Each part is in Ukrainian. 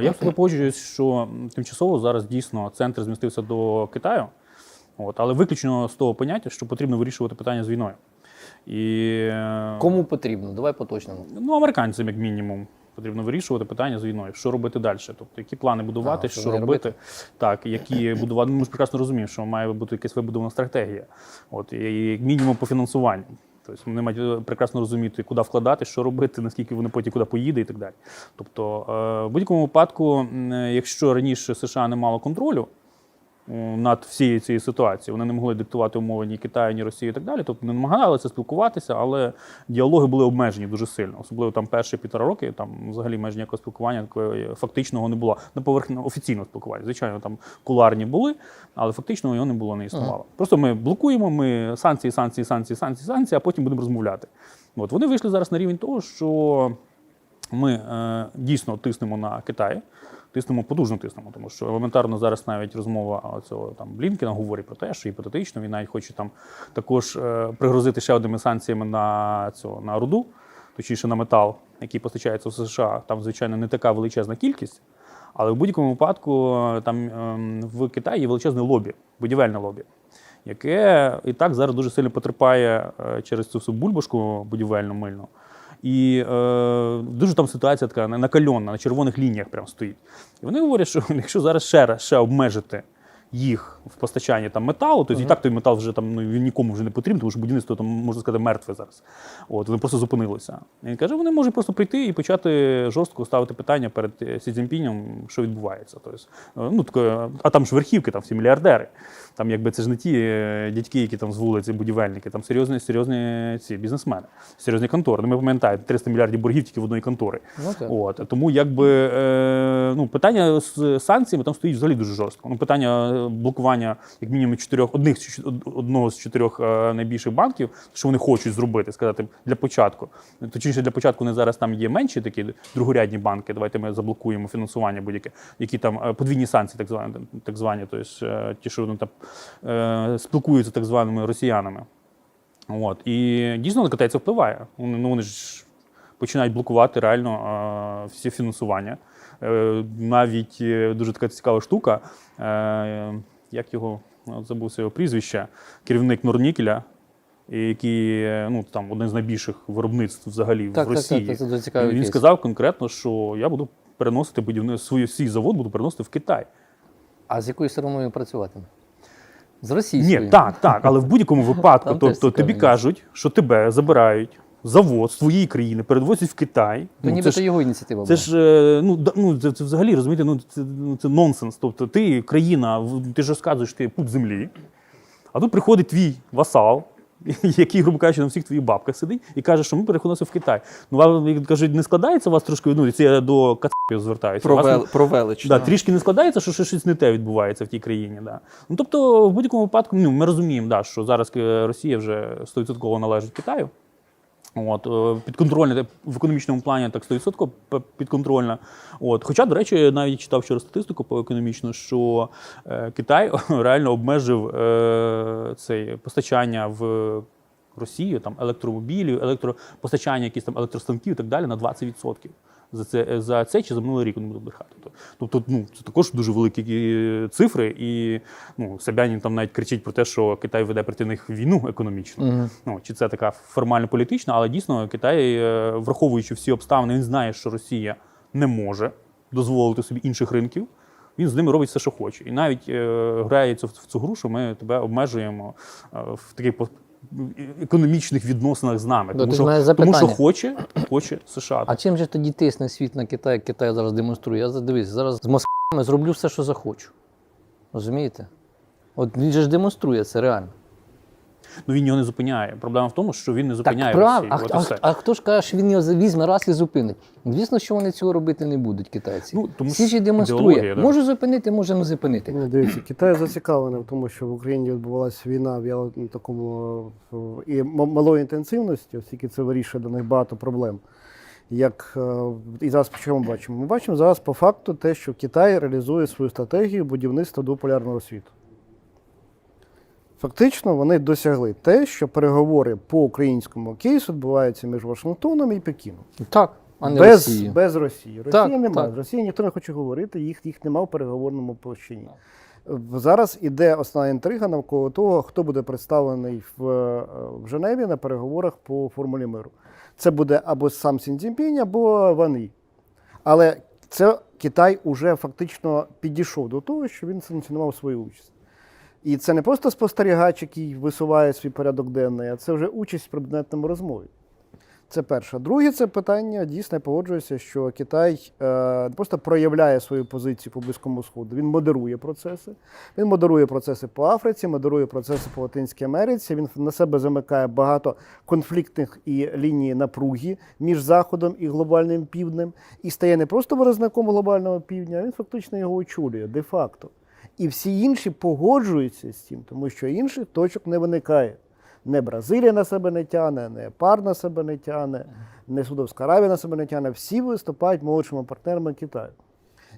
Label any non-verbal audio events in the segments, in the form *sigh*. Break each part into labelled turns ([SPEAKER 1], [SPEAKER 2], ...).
[SPEAKER 1] Я з тобою погоджуюсь, що тимчасово зараз дійсно центр змістився до Китаю, от, але виключно з того поняття, що потрібно вирішувати питання з війною. І е,
[SPEAKER 2] Кому потрібно? Давай поточному.
[SPEAKER 1] ну, американцям, як мінімум, потрібно вирішувати питання з війною. Що робити далі? Тобто, які плани будувати,
[SPEAKER 2] А, що
[SPEAKER 1] що
[SPEAKER 2] не
[SPEAKER 1] робити, так, які *clears throat* будувати. Ну, Ми ж прекрасно розуміємо, що має бути якась вибудована стратегія. От, і як мінімум по фінансуванню. Тобто вони мають е, прекрасно розуміти, куди вкладати, що робити, наскільки вони потім куди поїде і так далі. Тобто, е, в будь-якому випадку, е, якщо раніше США не мало контролю над всією цією ситуацією, вони не могли диктувати умови ні Китаю, ні Росії і так далі. Тобто не намагалися спілкуватися, але діалоги були обмежені дуже сильно. Особливо там перші півтора роки, там взагалі майже ніякого спілкування такого фактичного не було. На поверхні офіційного спілкування. Звичайно, там куларні були, але фактично його не було, не існувало. Просто ми блокуємо, ми санкції, санкції, санкції, санкції, санкції, а потім будемо розмовляти. От вони вийшли зараз на рівень того, що ми е, дійсно тиснемо на Китай, тиснемо потужно тиснемо, тому що елементарно зараз навіть розмова цього там Блінкена говорить про те, що гіпотетично він навіть хоче там також е, пригрозити ще одними санкціями на цього на руду, точніше на метал, який постачається в США. Там, звичайно, не така величезна кількість. Але в будь-якому випадку е, там ем, в Китаї є величезне лобі, будівельне лобі, яке і так зараз дуже сильно потерпає е, через цю всю бульбашку будівельну мильну. І е, дуже там ситуація така накальонна, на червоних лініях прям стоїть. І вони говорять, що *laughs* якщо зараз ще раз ще обмежити їх в постачанні там металу, то і так той метал вже там ну, він нікому вже не потрібен, тому що будівництво там можна сказати мертве зараз. От вони просто зупинилися. І він каже, вони можуть просто прийти і почати жорстко ставити питання перед е, Сі Цзіньпінем, що відбувається. Тобто, ну таке, а там ж верхівки, там всі мільярдери. Там якби це ж не ті е, дядьки, які там з вулиці, будівельники, там серйозні, серйозні ці бізнесмени, серйозні контори. Ну, ми пам'ятаємо 300 мільярдів боргів тільки в одної контори.
[SPEAKER 2] Ну.
[SPEAKER 1] От тому якби е, ну питання з санкціями там стоїть взагалі дуже жорстко. Ну питання блокування як мінімум чотирьох одних одного з чотирьох е, найбільших банків, що вони хочуть зробити, сказати для початку. Точніше, для початку не зараз там є менші такі другорядні банки. Давайте ми заблокуємо фінансування будь-яке, які там е, подвійні санкції, так звані, так звані, тобто ті, що ну, там спілкуються так званими росіянами. От. І дійсно на китайців впливає. Вони, ну, вони ж починають блокувати реально е, всі фінансування. Е, навіть е, дуже така цікава штука. Е, як його от забувся його прізвище, керівник Норнікеля, який ну, там, одне з найбільших виробництв взагалі
[SPEAKER 2] Так,
[SPEAKER 1] в Росії.
[SPEAKER 2] так, так, дуже
[SPEAKER 1] він
[SPEAKER 2] кейс.
[SPEAKER 1] сказав конкретно, що я буду переносити будівни свій, свій завод, буду переносити в Китай.
[SPEAKER 2] А з якою стороною працюватиме? З російською?
[SPEAKER 1] Ні, так, так, але в будь-якому *laughs* випадку, тобто тобі кажуть, що тебе забирають завод з твоєї країни, перевозять в Китай.
[SPEAKER 2] То
[SPEAKER 1] Ну,
[SPEAKER 2] нібито
[SPEAKER 1] це ж,
[SPEAKER 2] його ініціатива
[SPEAKER 1] це
[SPEAKER 2] була.
[SPEAKER 1] ж е, ну, да- ну, це, це взагалі розумієте, ну це, ну, це нонсенс. Тобто ти країна, ти ж розказуєш, ти пуп землі, а тут приходить твій васал. *laughs* Який, грубо кажучи, на всіх твоїх бабках сидить і каже, що ми переходимо в Китай. Ну, вам як кажуть, не складається у вас трошки, ну, це я до кацапів звертаюся.
[SPEAKER 3] Про,
[SPEAKER 1] вас,
[SPEAKER 3] вел, про велич.
[SPEAKER 1] Да,
[SPEAKER 3] так.
[SPEAKER 1] трішки не складається, що щось не те відбувається в тій країні. Да. Ну, тобто, в будь-якому випадку ну, ми розуміємо, да, що зараз е, Росія вже 100% належить Китаю. От, підконтрольне підконтрольна в економічному плані так 100% п- підконтрольна. От. Хоча, до речі, навіть читав вчора статистику по економічну, що е, Китай *laughs* реально обмежив е, цей постачання в Росію, там електромобілів, електропостачання якісь там електростанків і так далі на 20%. За це за цей чи за минулий рік не буду брехати. Тобто, ну це також дуже великі е, цифри, і ну Собянін там навіть кричить про те, що Китай веде проти них війну економічну.
[SPEAKER 2] Мгм.
[SPEAKER 1] Ну чи це така формально політична, але дійсно Китай, е, враховуючи всі обставини, він знає, що Росія не може дозволити собі інших ринків. Він з ними робить все, що хоче. І навіть е, грається в в цю гру, що ми тебе обмежуємо е, в таких по- економічних відносинах з нами.
[SPEAKER 2] Да,
[SPEAKER 1] тому, що, тому що хоче, хоче США.
[SPEAKER 2] А чим же тоді тисне світ на Китай, як Китай зараз демонструє? Я дивись, зараз з Москвами зроблю все, що захочу. Розумієте? От він же ж демонструє це реально.
[SPEAKER 1] Ну він його не зупиняє. Проблема в тому, що він не зупиняє
[SPEAKER 2] так, прав.
[SPEAKER 1] Росію.
[SPEAKER 2] А,
[SPEAKER 1] От
[SPEAKER 2] а, а хто ж каже, що він його візьме раз і зупинить? Звісно, що вони цього робити не будуть, китайці.
[SPEAKER 1] Ну, тому
[SPEAKER 2] Всі ж демонструє.
[SPEAKER 1] да.
[SPEAKER 2] Може зупинити, може не зупинити.
[SPEAKER 4] Ну, Дивіться, Китай зацікавлений в тому, що в Україні відбувалася війна в я- такому і малої інтенсивності, оскільки це вирішує для них багато проблем. Як е, і зараз по чому бачимо? Ми бачимо зараз по факту те, що Китай реалізує свою стратегію будівництва двополярного світу. Фактично вони досягли те, що переговори по українському кейсу відбуваються між Вашингтоном і Пекіном.
[SPEAKER 2] Так. а не
[SPEAKER 4] без,
[SPEAKER 2] Росію.
[SPEAKER 4] без Росії. Росії
[SPEAKER 2] Так,
[SPEAKER 4] немає.
[SPEAKER 2] так.
[SPEAKER 4] З Росії ніхто не хоче говорити, їх, їх немає в переговорному площині. Зараз іде основна інтрига навколо того, хто буде представлений в, е, в Женеві на переговорах по формулі миру. Це буде або сам Сін Цзіньпінь, або Ван Ї. Але це Китай уже фактично підійшов до того, що він санкціонував свою участь. І це не просто спостерігач, який висуває свій порядок денний, а це вже участь в предметному розмові. Це перше. Друге, це питання дійсно я погоджуюся, що Китай не просто проявляє свою позицію по Близькому Сходу, він модерує процеси. Він модерує процеси по Африці, модерує процеси по Латинській Америці. Він на себе замикає багато конфліктних і ліній напруги між Заходом і глобальним півднем і стає не просто виразником глобального півдня, а він фактично його очолює де-факто. І всі інші погоджуються з цим, тому що інших точок не виникає. Не Бразилія на себе не тяне, не Пар на себе не тяне, не Судовська Аравія на себе не тяне. Всі виступають молодшими партнерами Китаю.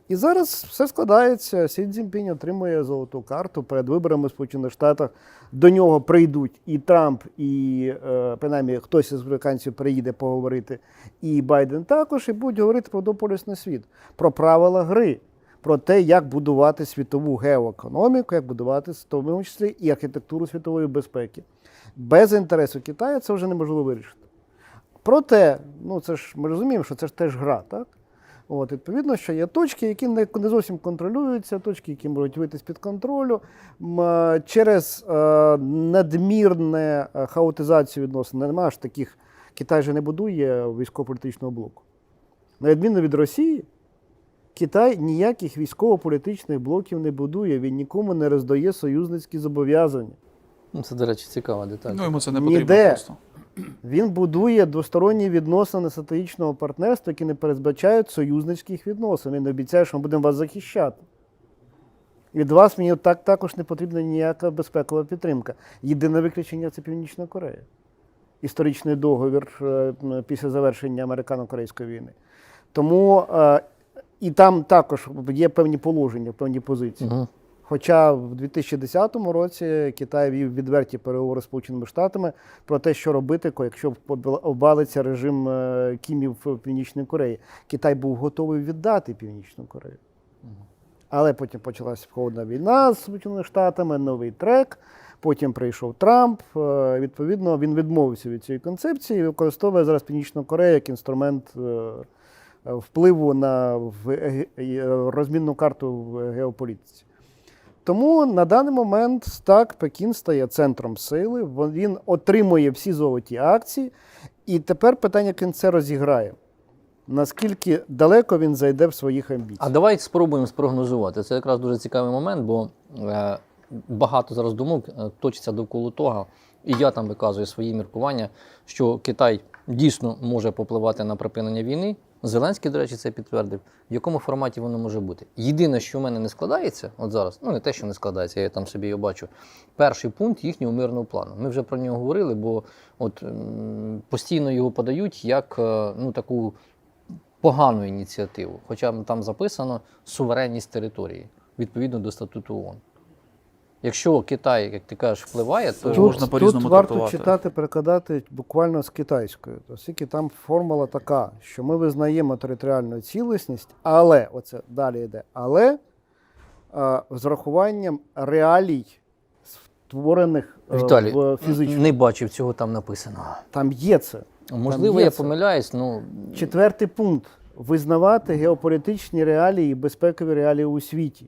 [SPEAKER 4] І зараз все складається. Сі Цзіньпінь отримує золоту карту перед виборами в Сполучених Штатах. До нього прийдуть і Трамп, і е, принаймні хтось із американців приїде поговорити, і Байден також, і будуть говорити про дополісний світ, про правила гри, про те, як будувати світову геоекономіку, як будувати в тому числі і архітектуру світової безпеки. Без інтересу Китаю це вже неможливо вирішити. Проте, ну це ж ми розуміємо, що це ж теж гра, так? От, відповідно, що є точки, які не, зовсім контролюються, точки, які можуть вийти з-під контролю. Е, Через е, надмірне е, хаотизацію відносин немає ж таких. Китай же не будує військово-політичного блоку. На відміну від Росії, Китай ніяких військово-політичних блоків не будує, він нікому не роздає союзницькі зобов'язання.
[SPEAKER 2] Ну, Це, до речі, цікава деталь.
[SPEAKER 3] Ну, йому це не потрібно
[SPEAKER 4] Ніде.
[SPEAKER 3] просто.
[SPEAKER 4] Він будує двосторонні відносини стратегічного партнерства, які не передбачають союзницьких відносин. Він обіцяє, що ми будемо вас захищати. Від вас мені так також не потрібна ніяка безпекова підтримка. Єдине виключення це Північна Корея. Історичний договір е, після завершення американо-корейської війни. Тому е, і там також є певні положення, певні позиції.
[SPEAKER 2] Угу.
[SPEAKER 4] Хоча в 2010 році Китай вів відверті переговори з Сполученими Штатами про те, що робити, якщо обвалиться режим е, Кімів в Північній Кореї. Китай був готовий віддати Північну Корею. Але потім почалася холодна війна з Сполученими Штатами, новий трек. Потім прийшов Трамп. е, Відповідно, він відмовився від цієї концепції і використовує зараз Північну Корею як інструмент е, впливу на е- е- розмінну карту в геополітиці. Тому на даний момент так Пекін стає центром сили, він отримує всі золоті акції, і тепер питання, це розіграє. Наскільки далеко він зайде в своїх амбіціях?
[SPEAKER 2] А давай спробуємо спрогнозувати. Це якраз дуже цікавий момент, бо е, багато зараз думок е, точиться довкола того, і я там виказую свої міркування, що Китай дійсно може попливати на припинення війни. Зеленський, до речі, це підтвердив. В якому форматі воно може бути? Єдине, що в мене не складається, от зараз, ну не те, що не складається, я там собі його бачу. Перший пункт їхнього мирного плану. Ми вже про нього говорили, бо от постійно його подають як е, ну таку погану ініціативу, хоча там записано суверенність території відповідно до статуту ООН. Якщо Китай, як ти кажеш, впливає, то
[SPEAKER 3] Тут- можна по-різному
[SPEAKER 4] тут варто
[SPEAKER 3] трактувати.
[SPEAKER 4] читати, перекладати буквально з китайською. Оскільки там формула така, що ми визнаємо територіальну цілісність, але оце далі йде, але е, з урахуванням реалій, створених е,
[SPEAKER 2] Віталій,
[SPEAKER 4] в фізично.
[SPEAKER 2] не бачив цього там написано.
[SPEAKER 4] Там є це.
[SPEAKER 2] Можливо,
[SPEAKER 4] є
[SPEAKER 2] я
[SPEAKER 4] це.
[SPEAKER 2] помиляюсь, ну
[SPEAKER 4] Четвертий пункт визнавати геополітичні реалії і безпекові реалії у світі.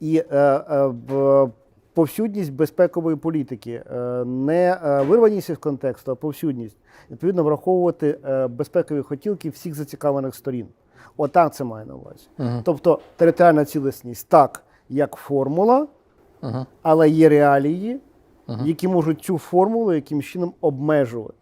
[SPEAKER 4] І е, е, повсюдність безпекової політики, е, не е, вирваність із контексту, а повсюдність. Відповідно, враховувати е, безпекові хотілки всіх зацікавлених сторін. Отак це має на увазі.
[SPEAKER 2] Угу.
[SPEAKER 4] Тобто територіальна цілісність так, як формула,
[SPEAKER 2] угу.
[SPEAKER 4] але є реалії,
[SPEAKER 2] угу.
[SPEAKER 4] які можуть цю формулу якимось чином обмежувати.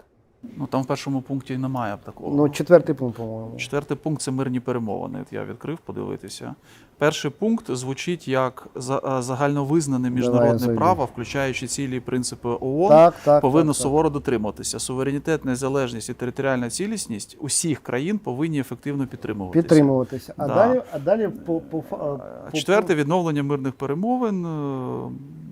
[SPEAKER 3] Ну там в першому пункті немає такого.
[SPEAKER 4] Ну, четвертий пункт, по-моєму.
[SPEAKER 3] Четвертий пункт це мирні перемовини. От я відкрив подивитися. Перший пункт звучить як за- е, загальновизнане міжнародне
[SPEAKER 4] зайди.
[SPEAKER 3] право, включаючи цілі і принципи ООН,
[SPEAKER 4] Так, так,
[SPEAKER 3] повинно
[SPEAKER 4] так, так.
[SPEAKER 3] суворо дотримуватися. Суверенітет, незалежність і територіальна цілісність усіх країн повинні ефективно підтримуватися.
[SPEAKER 4] Підтримуватися. А
[SPEAKER 3] Да.
[SPEAKER 4] далі, а далі по, по, по
[SPEAKER 3] Четверте відновлення мирних перемовин.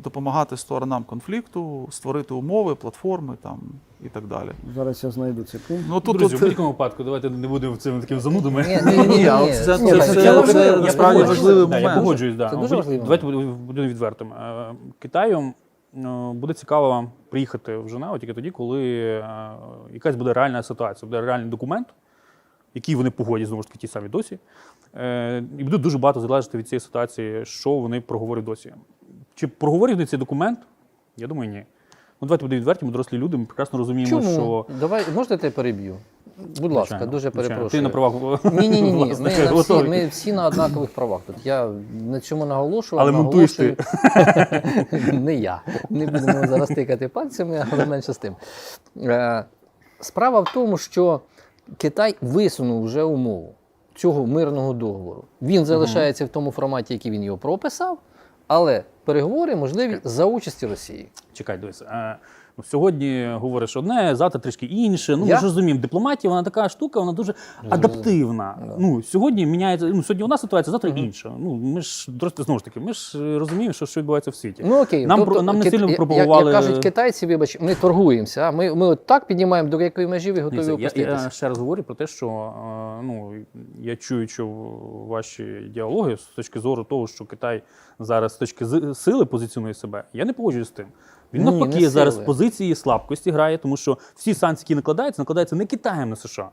[SPEAKER 3] Допомагати сторонам конфлікту, створити умови, платформи там і так далі.
[SPEAKER 4] Зараз я знайду цей пункт.
[SPEAKER 3] Ну тут,
[SPEAKER 1] Друзі, в будь-якому випадку, давайте не будемо цим таким занудами.
[SPEAKER 2] Ні, ні, ні, ні,
[SPEAKER 3] а от це-
[SPEAKER 2] Ні,
[SPEAKER 3] це- це-
[SPEAKER 2] я
[SPEAKER 3] це насправді важливий
[SPEAKER 2] погоджуюсь.
[SPEAKER 1] Да, я
[SPEAKER 3] момент.
[SPEAKER 1] погоджуюсь, да.
[SPEAKER 2] Це дуже
[SPEAKER 1] Будь-
[SPEAKER 2] важливий
[SPEAKER 1] Давайте будемо відвертим. Е, Китаю е, буде цікаво вам приїхати в Женеву тільки тоді, коли е, якась буде реальна ситуація, буде реальний документ, який вони погодять знову ж таки ті самі досі. Е, І буде дуже багато залежати від цієї ситуації, що вони проговорять досі. Чи проговорять цей документ? Я думаю, ні. Ну, давайте будемо відверті, ми дорослі люди, ми прекрасно розуміємо,
[SPEAKER 2] Чому?
[SPEAKER 1] що.
[SPEAKER 2] Давай, можете я тебе переб'ю? Будь ласка,
[SPEAKER 1] Звичайно,
[SPEAKER 2] дуже
[SPEAKER 1] звичайно.
[SPEAKER 2] перепрошую.
[SPEAKER 1] Ти на правах
[SPEAKER 2] Ні, *laughs* ні, ні, ні. Ми, на всі, ми всі на однакових правах. Тут я на цьому наголошував.
[SPEAKER 1] Але монтуєш ти. *laughs*
[SPEAKER 2] Не я. Не будемо зараз тикати пальцями, але менше з тим. Е, Справа в тому, що Китай висунув вже умову цього мирного договору. Він залишається в тому форматі, який він його прописав, але переговори можливі за участі Росії.
[SPEAKER 1] Чекай, дивись. Ну, сьогодні говориш одне, завтра трішки інше. Ну,
[SPEAKER 2] Я-
[SPEAKER 1] ми ж розуміємо, дипломатія вона така штука, вона дуже адаптивна. Ну, сьогодні міняється. Ну, сьогодні одна ситуація, завтра інша. Ну, ми ж знову ж таки, ми ж е, розуміємо, що, що відбувається в світі.
[SPEAKER 2] Ну окей,
[SPEAKER 1] Нам про- нам не
[SPEAKER 2] кит-
[SPEAKER 1] сильно
[SPEAKER 2] як-
[SPEAKER 1] пропагували-
[SPEAKER 2] Як, кажуть китайці, вибач, ми торгуємося. А? Ми, ми от так піднімаємо, до якої межі ви готові
[SPEAKER 1] Дивіться, я, я ще раз говорю про те, що е, ну, я чую, що ваші діалоги з точки зору того, що Китай зараз з точки сили позиціонує себе, я не погоджуюсь з тим. Він
[SPEAKER 2] Ні,
[SPEAKER 1] навпаки
[SPEAKER 2] не
[SPEAKER 1] зараз
[SPEAKER 2] сили.
[SPEAKER 1] в позиції слабкості грає, тому що всі санкції, які накладаються, накладаються не Китаєм на США,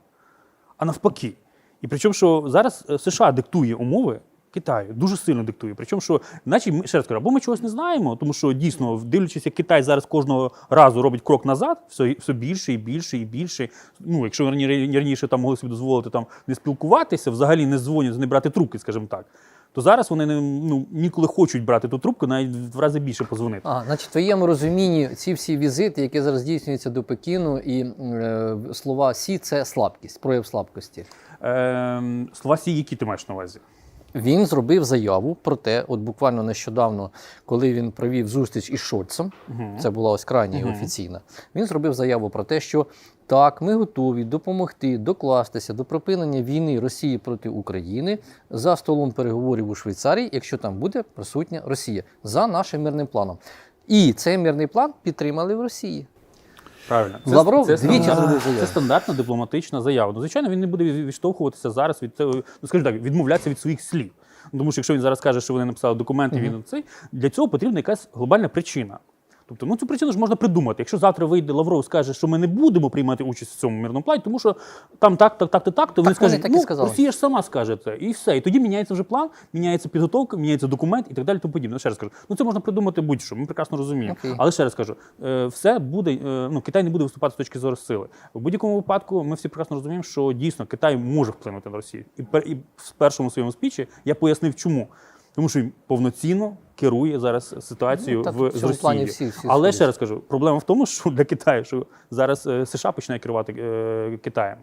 [SPEAKER 1] а навпаки. І причому, що зараз е, США диктує умови. Китаю дуже сильно диктує. Причому, що, наче ми ще раз кажу, або ми чогось не знаємо, тому що дійсно, дивлячись, як Китай зараз кожного разу робить крок назад, все, все більше і більше і більше. Ну, якщо рані- раніше там могли собі дозволити там не спілкуватися, взагалі не дзвонять, не брати трубки, скажімо так, то зараз вони не ну ніколи хочуть брати ту трубку, навіть в рази більше позвонити.
[SPEAKER 2] А значить, в твоєму розумінні ці всі візити, які зараз здійснюються до Пекіну, і е, слова Сі це слабкість, прояв слабкості.
[SPEAKER 1] Е, слова сі, які ти маєш на увазі?
[SPEAKER 2] Він зробив заяву про те, от буквально нещодавно, коли він провів зустріч із Шольцем, це була ось крайня і офіційна. Він зробив заяву про те, що так, ми готові допомогти докластися до припинення війни Росії проти України за столом переговорів у Швейцарії, якщо там буде присутня Росія, за нашим мирним планом. І цей мирний план підтримали в Росії.
[SPEAKER 1] Правильно.
[SPEAKER 2] Лавров двічі
[SPEAKER 1] стандарт-
[SPEAKER 2] зробив заяву.
[SPEAKER 1] Це стандартна дипломатична заява. Ну, звичайно, він не буде відштовхуватися зараз від ну скажімо так, відмовлятися від своїх слів. Тому що якщо він зараз каже, що вони написали документи, він цей для цього потрібна якась глобальна причина. Тобто, ну цю причину ж можна придумати. Якщо завтра вийде Лавров і скаже, що ми не будемо приймати участь в цьому мирному плані, тому що там так, так, так, так, так, то вони скажуть,
[SPEAKER 2] так і
[SPEAKER 1] ну,
[SPEAKER 2] сказали.
[SPEAKER 1] Росія ж сама скаже це. І все. І тоді міняється вже план, міняється підготовка, міняється документ і так далі. Тому подібне. Ну, ще раз кажу, ну це можна придумати будь-що. Ми прекрасно розуміємо.
[SPEAKER 2] Окей.
[SPEAKER 1] Але ще раз кажу, е, все буде. е, Ну Китай не буде виступати з точки зору сили. В будь-якому випадку ми всі прекрасно розуміємо, що дійсно Китай може вплинути на Росію. І в першому своєму спічі я пояснив, чому. Тому що він повноцінно керує зараз ситуацією
[SPEAKER 2] Ну, так,
[SPEAKER 1] в
[SPEAKER 2] в
[SPEAKER 1] з Росією.
[SPEAKER 2] всі- всі
[SPEAKER 1] Але ще раз кажу, проблема в тому, що для Китаю, що зараз е, США починає керувати е, Китаєм.